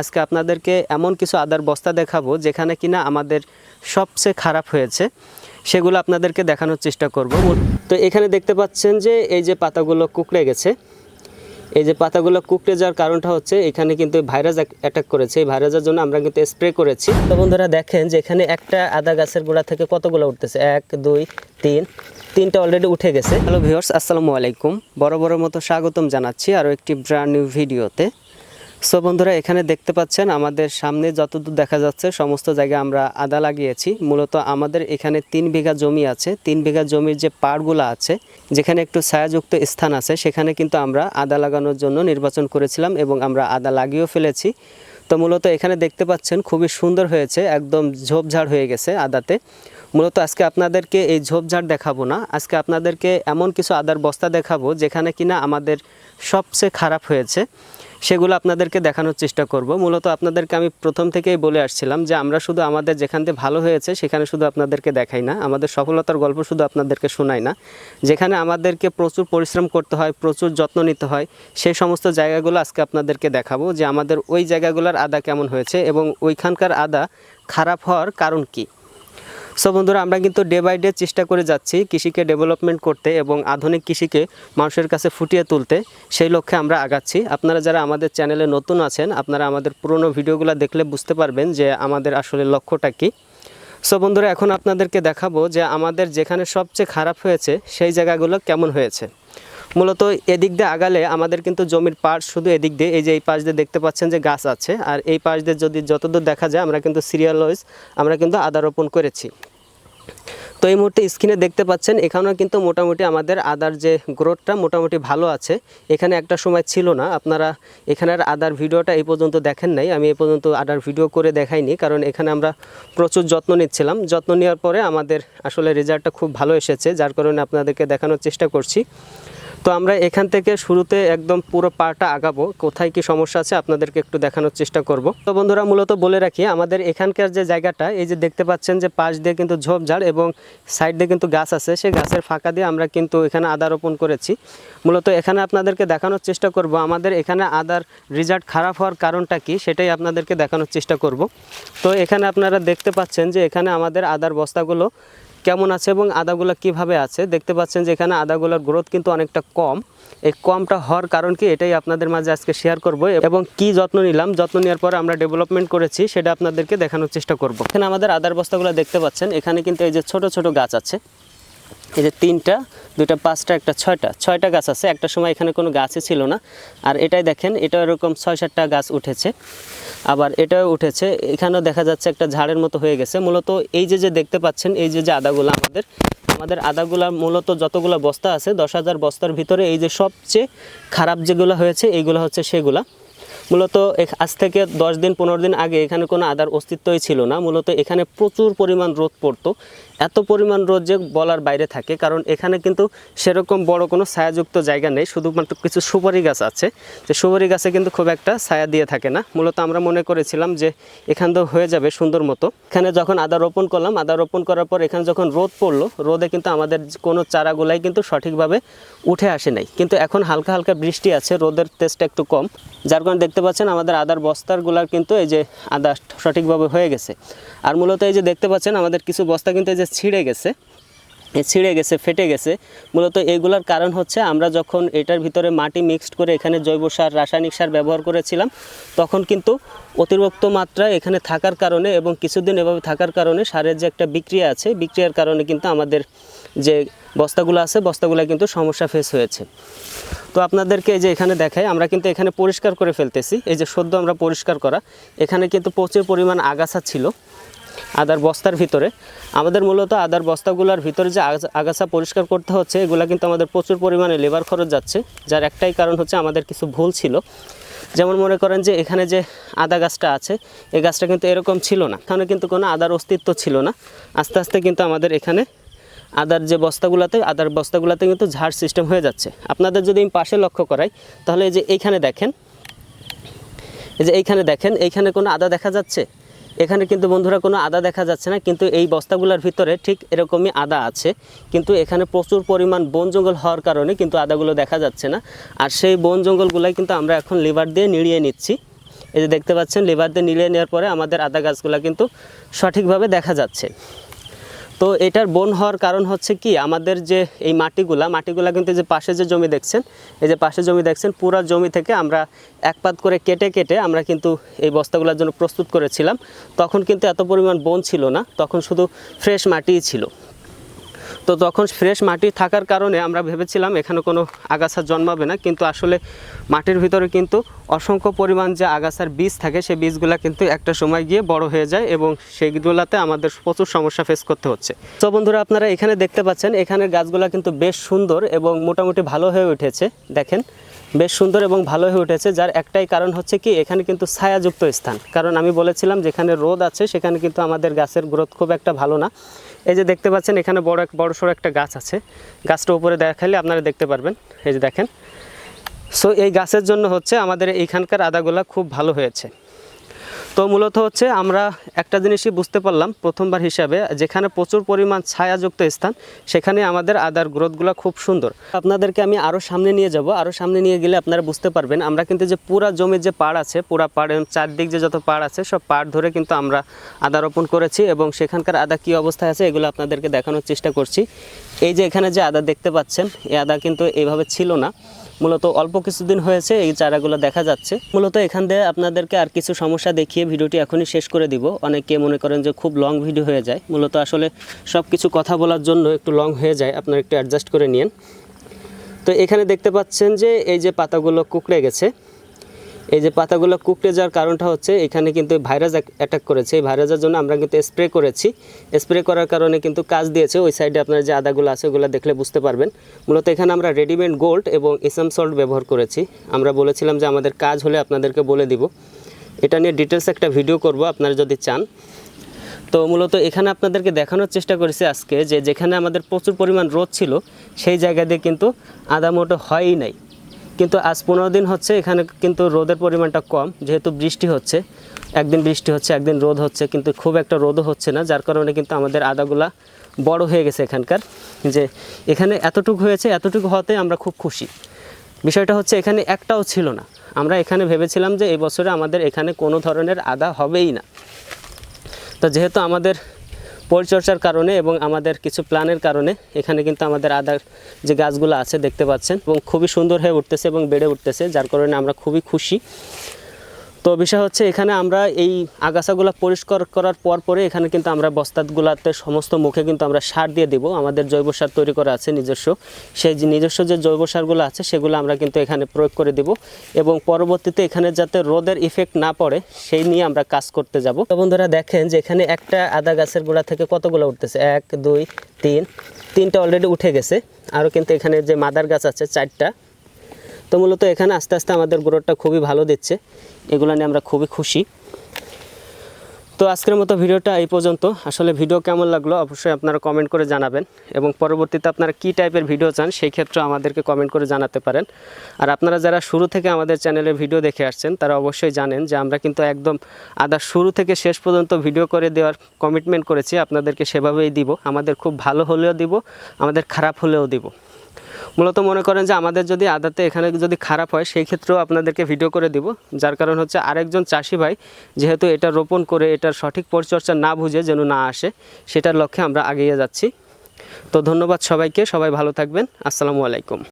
আজকে আপনাদেরকে এমন কিছু আদার বস্তা দেখাবো যেখানে কিনা আমাদের সবচেয়ে খারাপ হয়েছে। সেগুলো আপনাদেরকে দেখানোর চেষ্টা করব। তো এখানে দেখতে পাচ্ছেন যে এই যে পাতাগুলো কুকড়ে গেছে। এই যে পাতাগুলো কুকড়ে যাওয়ার কারণটা হচ্ছে এখানে কিন্তু ভাইরাস অ্যাটাক করেছে। এই ভাইরাসের জন্য আমরা কিন্তু স্প্রে করেছি। তো বন্ধুরা দেখেন যে এখানে একটা আদা গাছের গোড়া থেকে কতগুলো উঠতেছে? এক, দুই, তিন। তিনটা অলরেডি উঠে গেছে। হ্যালো ভিউয়ার্স, আসসালামু আলাইকুম। বড় বড় মতো স্বাগতম জানাচ্ছি আরও একটি ব্র্যান্ড নিউ ভিডিওতে সো বন্ধুরা, এখানে দেখতে পাচ্ছেন আমাদের সামনে যতদূর দেখা যাচ্ছে, সমস্ত জায়গায় আমরা আদা লাগিয়েছি। মূলত আমাদের এখানে তিন বিঘা জমি আছে। তিন বিঘা জমির যে পাড়গুলো আছে, যেখানে একটু ছায়াযুক্ত স্থান আছে, সেখানে কিন্তু আমরা আদা লাগানোর জন্য নির্বাচন করেছিলাম এবং আমরা আদা লাগিয়েও ফেলেছি। তো মূলত এখানে দেখতে পাচ্ছেন, খুবই সুন্দর হয়েছে, একদম ঝোপঝাড় হয়ে গেছে আদাতে। মূলত আজকে আপনাদেরকে এই ঝোপঝাড় দেখাবো না। আজকে আপনাদেরকে এমন কিছু আদার বস্তা দেখাবো, যেখানে কিনা আমাদের সবচেয়ে খারাপ হয়েছে। সেগুলো আপনাদেরকে দেখানোর চেষ্টা করব। মূলত আপনাদেরকে আমি প্রথম থেকেই বলে আসছিলাম যে আমরা শুধু আমাদের যেখান থেকে ভালো হয়েছে সেখানে শুধু আপনাদেরকে দেখাই না। আমাদের সফলতার গল্প শুধু আপনাদেরকে শোনাই না। যেখানে আমাদেরকে প্রচুর পরিশ্রম করতে হয়, প্রচুর যত্ন নিতে হয়, সেই সমস্ত জায়গাগুলো আজকে আপনাদেরকে দেখাবো যে আমাদের ওই জায়গাগুলোর আদা কেমন হয়েছে এবং ওইখানকার আদা খারাপ হওয়ার কারণ কী। সো বন্ধুরা, আমরা কিন্তু ডে বাই ডে চেষ্টা করে যাচ্ছি কৃষিকে ডেভেলপমেন্ট করতে এবং আধুনিক কৃষিকে মানুষের কাছে ফুটিয়ে তুলতে। সেই লক্ষ্যে আমরা আগাচ্ছি। আপনারা যারা আমাদের চ্যানেলে নতুন আছেন, আপনারা আমাদের পুরনো ভিডিওগুলো দেখলে বুঝতে পারবেন যে আমাদের আসলে লক্ষ্যটা কী। সো বন্ধুরা, এখন আপনাদেরকে দেখাবো যে আমাদের যেখানে সবচেয়ে খারাপ হয়েছে, সেই জায়গাগুলো কেমন হয়েছে। মূলত এদিক দিয়ে আগালে আমাদের কিন্তু জমির পাশ শুধু এদিক দিয়ে, এই যে এই পাশ দিয়ে দেখতে পাচ্ছেন যে গাছ আছে, আর এই পাশ দিয়ে যদি যতদূর দেখা যায়, আমরা কিন্তু সিরিয়াল ওয়াইজ আমরা কিন্তু আদা রোপণ করেছি। তো এই মুহূর্তে স্ক্রিনে দেখতে পাচ্ছেন, এখানেও কিন্তু মোটামুটি আমাদের আদার যে গ্রোথটা মোটামুটি ভালো আছে। এখানে একটা সময় ছিল না, আপনারা এখানের আদার ভিডিওটা এই পর্যন্ত দেখেন নাই, আমি এই পর্যন্ত আদার ভিডিও করে দেখাইনি, কারণ এখানে আমরা প্রচুর যত্ন নিচ্ছিলাম। যত্ন নেওয়ার পরে আমাদের আসলে রেজাল্টটা খুব ভালো এসেছে, যার কারণে আপনাদেরকে দেখানোর চেষ্টা করছি। তো আমরা এখান থেকে শুরুতে একদম পুরো পাটা আগাবো। কোথায় কি সমস্যা আছে আপনাদেরকে একটু দেখানোর চেষ্টা করব। তো বন্ধুরা, মূলত বলে রাখি, আমাদের এখানকার যে জায়গাটা, এই যে দেখতে পাচ্ছেন যে পাশ দিয়ে কিন্তু ঝোপঝাড় এবং সাইড দিয়ে কিন্তু গাছ আছে। সেই গাছের ফাঁকা দিয়ে আমরা কিন্তু এখানে আদা রোপণ করেছি। মূলত এখানে আপনাদেরকে দেখানোর চেষ্টা করব, আমাদের এখানে আদার রেজাল্ট খারাপ হওয়ার কারণটা কি, সেটাই আপনাদেরকে দেখানোর চেষ্টা করব। তো এখানে আপনারা দেখতে পাচ্ছেন যে এখানে আমাদের আদার বস্তাগুলো কেমন আছে এবং আদাগুলো কীভাবে আছে? দেখতে পাচ্ছেন যে এখানে আদাগুলোর গ্রোথ কিন্তু অনেকটা কম। এই কমটা হওয়ার কারণ কি? এটাই আপনাদের মাঝে আজকে শেয়ার করব এবং কি যত্ন নিলাম? যত্ন নেওয়ার পরে আমরা ডেভেলপমেন্ট করেছি, সেটা আপনাদেরকে দেখানোর চেষ্টা করব। এখানে আমাদের আদার বস্তাগুলো দেখতে পাচ্ছেন। এখানে কিন্তু এই যে ছোট ছোট গাছ আছে। এই যে তিনটা, দুইটা, পাঁচটা, একটা, ছয়টা। ছয়টা গাছ আছে, একটা সময় এখানে কোনো গাছই ছিল না। আর এটাই দেখেন, এটা এরকম ছয় সাতটা গাছ উঠেছে। আবার এটাও উঠেছে, এখানেও দেখা যাচ্ছে একটা ঝাড়ের মতো হয়ে গেছে। মূলত এই যে যে দেখতে পাচ্ছেন, এই যে যে আদাগুলো আমাদের আমাদের আদাগুলা মূলত যতগুলো বস্তা আছে, দশ হাজার বস্তার ভিতরে এই যে সবচেয়ে খারাপ যেগুলো হয়েছে, এইগুলো হচ্ছে সেগুলা। মূলত আজ থেকে দশ দিন, পনেরো দিন আগে এখানে কোনো আদার অস্তিত্বই ছিল না। মূলত এখানে প্রচুর পরিমাণ রোদ পড়তো। এত পরিমাণ রোদ যে বলার বাইরে থাকে, কারণ এখানে কিন্তু সেরকম বড় কোনো ছায়াযুক্ত জায়গা নেই, শুধুমাত্র কিছু সুপারি গাছ আছে। যে সুপারি গাছে কিন্তু খুব একটা ছায়া দিয়ে থাকে না। মূলত আমরা মনে করেছিলাম যে এখান তো হয়ে যাবে সুন্দর মতো। এখানে যখন আদা রোপণ করলাম, আদা রোপণ করার পর এখানে যখন রোদ পড়ল, রোদে কিন্তু আমাদের কোনো চারাগুলাই কিন্তু সঠিকভাবে উঠে আসে নাই। কিন্তু এখন হালকা হালকা বৃষ্টি আছে, রোদের তেজটা একটু কম। যার কারণে দেখতে পাচ্ছেন আমাদের আদার বস্তারগুলার কিন্তু এই যে আদা সঠিকভাবে হয়ে গেছে। আর মূলত এই যে দেখতে পাচ্ছেন, আমাদের কিছু বস্তা কিন্তু এই যে ছিঁড়ে গেছে। ছিঁড়ে গেছে, ফেটে গেছে। মূলত এইগুলার কারণ হচ্ছে আমরা যখন এটার ভিতরে মাটি মিক্সড করে এখানে জৈব সার, রাসায়নিক সার ব্যবহার করেছিলাম, তখন কিন্তু অতিরিক্ত মাত্রায় এখানে থাকার কারণে এবং কিছুদিন এভাবে থাকার কারণে সারের যে একটা বিক্রিয়া আছে, বিক্রিয়ার কারণে কিন্তু আমাদের যে বস্তাগুলো আছে, বস্তাগুলো কিন্তু সমস্যা ফেস হয়েছে। তো আপনাদেরকে এই যে এখানে দেখাই, আমরা কিন্তু এখানে পরিষ্কার করে ফেলতেছি। এই যে সদ্য আমরা পরিষ্কার করা, এখানে কিন্তু প্রচুর পরিমাণ আগাছা ছিল। আদার বস্তার ভিতরে। আমাদের মূলত আদার বস্তাগুলোর ভিতরে যে আগাছা পরিষ্কার করতে হচ্ছে, এগুলো কিন্তু আমাদের প্রচুর পরিমাণে লেবার খরচ যাচ্ছে, যার একটাই কারণ হচ্ছে আমাদের কিছু ভুল ছিল। যেমন মনে করেন যে এখানে যে আদা গাছটা আছে, এই গাছটা কিন্তু এরকম ছিল না। এখানে কিন্তু কোনো আদার অস্তিত্ব ছিল না। আস্তে আস্তে কিন্তু আমাদের এখানে আদার যে বস্তাগুলোতে, আদার বস্তাগুলোতে কিন্তু ঝাড় সিস্টেম হয়ে যাচ্ছে। আপনাদের যদি আমি পাশে লক্ষ্য করাই, তাহলে এই যে এইখানে দেখেন, এই যে এইখানে দেখেন, এইখানে কোনো আদা দেখা যাচ্ছে? এখানে কিন্তু বন্ধুরা কোনো আদা দেখা যাচ্ছে না, কিন্তু এই বস্তাগুলোর ভিতরে ঠিক এরকমই আদা আছে। কিন্তু এখানে প্রচুর পরিমাণ বন জঙ্গল হওয়ার কারণে কিন্তু আদাগুলো দেখা যাচ্ছে না। আর সেই বন জঙ্গলগুলাই কিন্তু আমরা এখন লিভার দিয়ে নিড়িয়ে নিচ্ছি। এই যে দেখতে পাচ্ছেন, লিভার দিয়ে নিড়িয়ে নেওয়ার পরে আমাদের আদা গাছগুলো কিন্তু সঠিকভাবে দেখা যাচ্ছে। তো এটার বন হওয়ার কারণ হচ্ছে কি? আমাদের যে এই মাটিগুলা মাটিগুলা কিন্তু যে পাশে যে জমি দেখছেন, এই যে পাশে জমি দেখছেন, পুরা জমি থেকে আমরা একপাত করে কেটে কেটে আমরা কিন্তু এই বস্তাগুলোর জন্য প্রস্তুত করেছিলাম। তখন কিন্তু এত পরিমাণ বন ছিল না, তখন শুধু ফ্রেশ মাটিই ছিল। তো তখন ফ্রেশ মাটি থাকার কারণে আমরা ভেবেছিলাম এখানে কোনো আগাছা জন্মাবে না, কিন্তু আসলে মাটির ভিতরে কিন্তু অসংখ্য পরিমাণ যে আগাছার বীজ থাকে, সেই বীজগুলো কিন্তু একটা সময় গিয়ে বড় হয়ে যায় এবং সেইগুলোতে আমাদের প্রচুর সমস্যা ফেস করতে হচ্ছে। তো বন্ধুরা, আপনারা এখানে দেখতে পাচ্ছেন, এখানের গাছগুলো কিন্তু বেশ সুন্দর এবং মোটামুটি ভালো হয়ে উঠেছে, দেখেন। বেশ সুন্দর এবং ভালো হয়ে উঠেছে, যার একটাই কারণ হচ্ছে কি, এখানে কিন্তু ছায়াযুক্ত স্থান। কারণ আমি বলেছিলাম, যেখানে রোদ আছে, সেখানে কিন্তু আমাদের গাছের গ্রোথ খুব একটা ভালো না। এই যে দেখতে পাচ্ছেন, এখানে বড় এক, বড় সড়ো একটা গাছ আছে। গাছটা উপরে দেখালে আপনারা দেখতে পারবেন। এই যে দেখেন। সো এই গাছের জন্য হচ্ছে আমাদের এইখানকার আদাগুলা খুব ভালো হয়েছে। তো মূলত হচ্ছে আমরা একটা জিনিসই বুঝতে পারলাম প্রথমবার হিসাবে, যেখানে প্রচুর পরিমাণ ছায়াযুক্ত স্থান, সেখানে আমাদের আদার গ্রোথগুলো খুব সুন্দর। আপনাদেরকে আমি আরও সামনে নিয়ে যাব আরও সামনে নিয়ে গেলে আপনারা বুঝতে পারবেন, আমরা কিন্তু যে পুরা জমির যে পাড় আছে, পুরা পাড় চারদিক যে যত পাড় আছে, সব পাড় ধরে কিন্তু আমরা আদা রোপণ করেছি এবং সেখানকার আদা কী অবস্থায় আছে, এগুলো আপনাদেরকে দেখানোর চেষ্টা করছি। এই যে এখানে যে আদা দেখতে পাচ্ছেন, এই আদা কিন্তু এইভাবে ছিল না। মূলত অল্প কিছুদিন হয়েছে, এই চারাগুলো দেখা যাচ্ছে। মূলত এখান দিয়ে আপনাদেরকে আর কিছু সমস্যা দেখিয়ে ভিডিওটি এখনই শেষ করে দিব। অনেকে মনে করেন যে খুব লং ভিডিও হয়ে যায়। মূলত আসলে সব কিছু কথা বলার জন্য একটু লং হয়ে যায়। আপনারা একটু অ্যাডজাস্ট করে নিন তো এখানে দেখতে পাচ্ছেন যে এই যে পাতাগুলো কুকড়ে গেছে। এই যে পাতাগুলো কুকড়ে যাওয়ার কারণটা হচ্ছে এখানে কিন্তু ভাইরাস অ্যাটাক করেছে। এই ভাইরাসের জন্য আমরা কিন্তু স্প্রে করেছি। স্প্রে করার কারণে কিন্তু কাজ দিয়েছে। ওই সাইডে আপনার যে আদাগুলো আছে, ওগুলো দেখলে বুঝতে পারবেন। মূলত এখানে আমরা রেডিমেড গোল্ড এবং ইসাম সল্ট ব্যবহার করেছি। আমরা বলেছিলাম যে আমাদের কাজ হলে আপনাদেরকে বলে দিব। এটা নিয়ে ডিটেলস একটা ভিডিও করব, আপনারা যদি চান। তো মূলত এখানে আপনাদেরকে দেখানোর চেষ্টা করেছি আজকে যে যেখানে আমাদের প্রচুর পরিমাণ রোদ ছিল, সেই জায়গা দিয়ে কিন্তু আদা মোটো হয়ই নাই। কিন্তু আজ পনেরো দিন হচ্ছে, এখানে কিন্তু রোদের পরিমাণটা কম, যেহেতু বৃষ্টি হচ্ছে। একদিন বৃষ্টি হচ্ছে, একদিন রোদ হচ্ছে, কিন্তু খুব একটা রোদও হচ্ছে না, যার কারণে কিন্তু আমাদের আদাগুলা বড় হয়ে গেছে এখানকার। যে এখানে এতটুকু হয়েছে, এতটুকু হতে আমরা খুব খুশি। বিষয়টা হচ্ছে, এখানে একটাও ছিল না। আমরা এখানে ভেবেছিলাম যে এই বছরে আমাদের এখানে কোনো ধরনের আদা হবেই না। তো যেহেতু আমাদের পরিচর্যার কারণে এবং আমাদের কিছু প্ল্যানের কারণে এখানে কিন্তু আমাদের আদার যে গাছগুলো আছে দেখতে পাচ্ছেন এবং খুবই সুন্দর হয়ে উঠতেছে এবং বেড়ে উঠতেছে, যার কারণে আমরা খুবই খুশি। তো বিষয় হচ্ছে এখানে আমরা এই আগাছাগুলো পরিষ্কার করার পর পরে এখানে কিন্তু আমরা বস্তাগুলাতে সমস্ত মুখে কিন্তু আমরা সার দিয়ে দেব। আমাদের জৈব সার তৈরি করা আছে নিজস্ব। সেই যে নিজস্ব যে জৈব সারগুলো আছে সেগুলো আমরা কিন্তু এখানে প্রয়োগ করে দেব এবং পরবর্তীতে এখানে যাতে রোদের ইফেক্ট না পড়ে, সেই নিয়ে আমরা কাজ করতে যাব। তো বন্ধুরা দেখেন যে এখানে একটা আদা গাছের গোড়া থেকে কতগুলো উঠতেছে? এক, দুই, তিন, তিনটা অলরেডি উঠে গেছে। আরও কিন্তু এখানে যে মাদার গাছ আছে, চারটা। তো মূলত এখানে আস্তে আস্তে আমাদের গ্রোথটা খুবই ভালো দিচ্ছে। এগুলো নিয়ে আমরা খুবই খুশি। তো আজকের মতো ভিডিওটা এই পর্যন্ত। আসলে ভিডিও কেমন লাগল অবশ্যই আপনারা কমেন্ট করে জানাবেন এবং পরবর্তীতে আপনারা কী টাইপের ভিডিও চান সেই ক্ষেত্রে আমাদেরকে কমেন্ট করে জানাতে পারেন। আর আপনারা যারা শুরু থেকে আমাদের চ্যানেলে ভিডিও দেখে আসছেন, তারা অবশ্যই জানেন যে আমরা কিন্তু একদম আদার শুরু থেকে শেষ পর্যন্ত ভিডিও করে দেওয়ার কমিটমেন্ট করেছি। আপনাদেরকে সেভাবেই দিব। আমাদের খুব ভালো হলেও দিব, আমাদের খারাপ হলেও দিব। মূলত মনে করেন যে আমাদের যদি আদাতে এখানে যদি খারাপ হয়, সেই ক্ষেত্রেও আপনাদেরকে ভিডিও করে দিব। যার কারণ হচ্ছে আরেকজন চাষি ভাই, যেহেতু এটা রোপণ করে এটার সঠিক পরিচর্যা না বুঝে যেন না আসে, সেটার লক্ষ্যে আমরা আগিয়ে যাচ্ছি। তো ধন্যবাদ সবাইকে, সবাই ভালো থাকবেন। আসসালামু আলাইকুম।